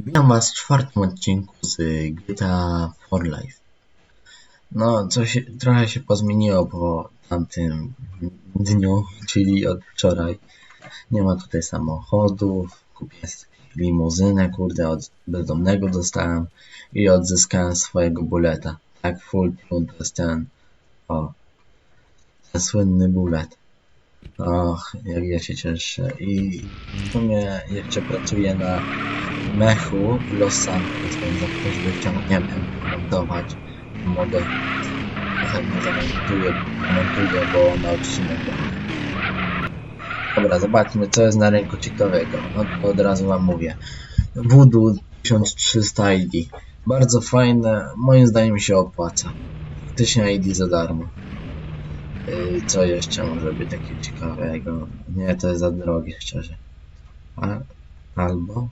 Witam Was w czwartym odcinku z GTA for Life. No, coś, trochę się pozmieniło po tamtym dniu, czyli od wczoraj. Nie ma tutaj samochodów, kupię limuzynę, kurde, od bezdomnego dostałem i odzyskałem swojego buleta. Tak, full plun to jest ten, o, ten słynny bulet. Och, jak ja się cieszę. I w sumie jeszcze pracuję na mechu w Los Santos, więc jak ktoś by chciał, nie wiem, montować, mogę chętnie zamontuję, montuję, bo na odcinek. Dobra, zobaczmy co jest na rynku ciekawego. No to od razu wam mówię. Voodoo 1300 ID. Bardzo fajne, moim zdaniem się opłaca. 1000 ID za darmo. Yy, Co jeszcze może być takiego ciekawego? Nie, to jest za drogie, szczerze. A, albo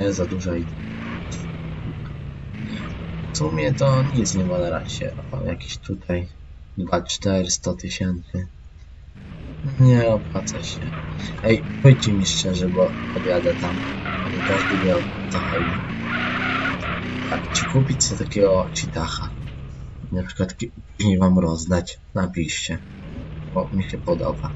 nie, za dużo ID. W sumie to nic nie ma na razie. O, jakieś tutaj 2-4, 100 tysięcy. Nie opłaca się. Ej, powiedzcie mi szczerze, bo podjadę tam. Nie każdy wie o co chodzi. Tak, czy kupić sobie takiego Citacha? Na przykład później wam rozdać. Napiszcie. Bo mi się podoba.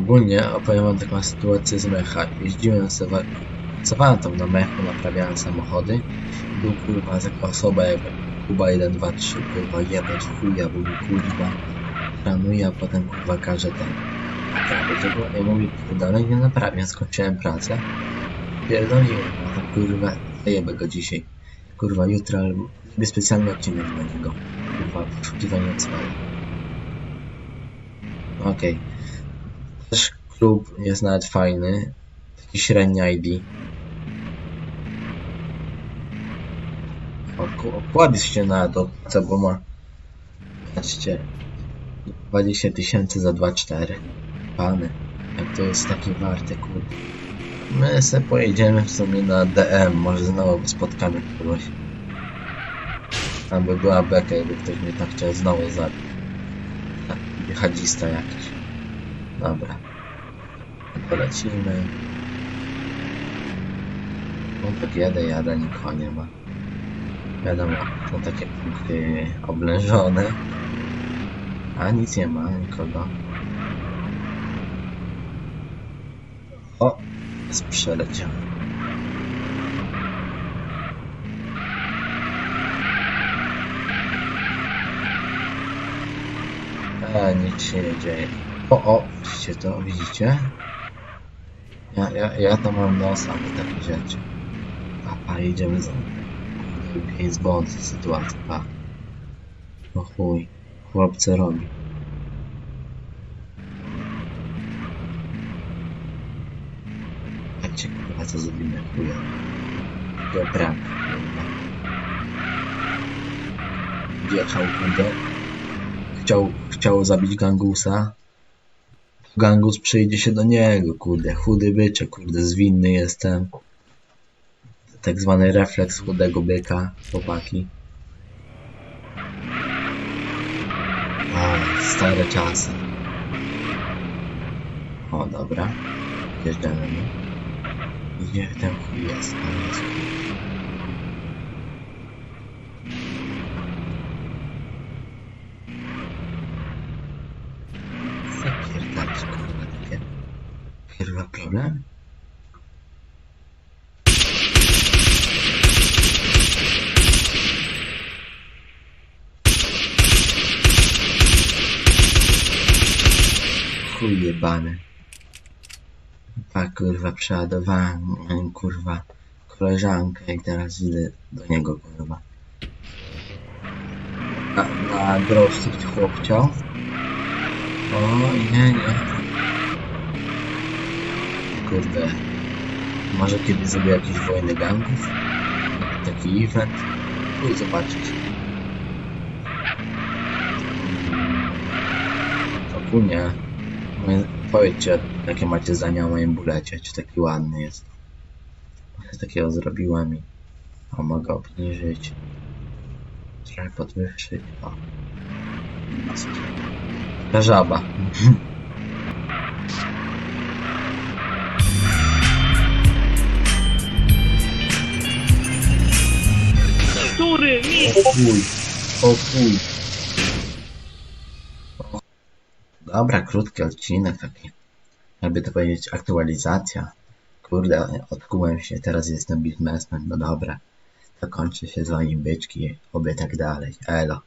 Ogólnie opowiem wam taką sytuację z mecha. Jeździłem sobie, tam na mechu, naprawiałem samochody. Był kurwa taka osoba jak Kuba 1, 2, 3, kurwa jebać chuja, był kurwa planuje, a potem kurwa każe ten naprawić. Ja go- Ja mówię, dalej nie naprawię, skończyłem pracę. Pierdoliłem, a tak kurwa zajebę go dzisiaj. Kurwa jutro albo zrobię specjalny odcinek dla niego. Kurwa poszukiwanie celu. Okej. Też klub jest nawet fajny. Taki średni ID. Okłady się na to, co bo ma. Patrzcie. 20 tysięcy za 2,4. Pany. Jak to jest takie warte, kurde. My se pojedziemy w sumie na DM. Może znowu spotkamy kogoś. Tam by była beka, jakby ktoś mnie tak chciał znowu zabić. Taki Chadzista jakiś. Dobra. Polecimy. No tak jadę, jadę, nikogo nie ma. Wiadomo, to takie punkty oblężone. A nic nie ma, nikogo. O! Przeleciał. A, nic się nie dzieje. O, o, widzicie to, widzicie? Ja, ja, ja to mam nosa do takich rzeczy. Papa, idziemy za James Bond sytuacja, pa. No chuj, chłopcy robi. Patrzcie kurwa co zrobimy, chuja. Dobra, kurwa. Wjechał kurde. Chciał, chciał zabić gangusa. Gangus przyjdzie się do niego, kurde. Chudy bycze, kurde, zwinny jestem. Tak zwany refleks chudego byka, chłopaki. A, stare czasy. O, dobra. Wjeżdżamy. no. Gdzie ten chuj jest? Tam jest chuj. Zapierdalić, kurwa, takie. Problem? Chuj jebany. A kurwa, przeładowałem, miałem, kurwa, koleżankę i teraz idę do niego, kurwa. Na, na drożdży chłop chciał. O, nie, nie. Kurde. Może kiedyś zrobię jakieś wojny gangów? Taki event? Chuj zobaczyć. Ogólnie, moje- powiedzcie, jakie macie zdania o moim bulecie, czy taki ładny jest. Takiego zrobiłem i o, mogę obniżyć. Trochę podwyższyć. O. Żaba. Mi O. O. Dobra, krótki odcinek taki. Jakby to powiedzieć, aktualizacja. Kurde, odkułem się, teraz jestem Beatmasterem, no dobra. To kończy się z wami byczki, oby tak dalej. Elo.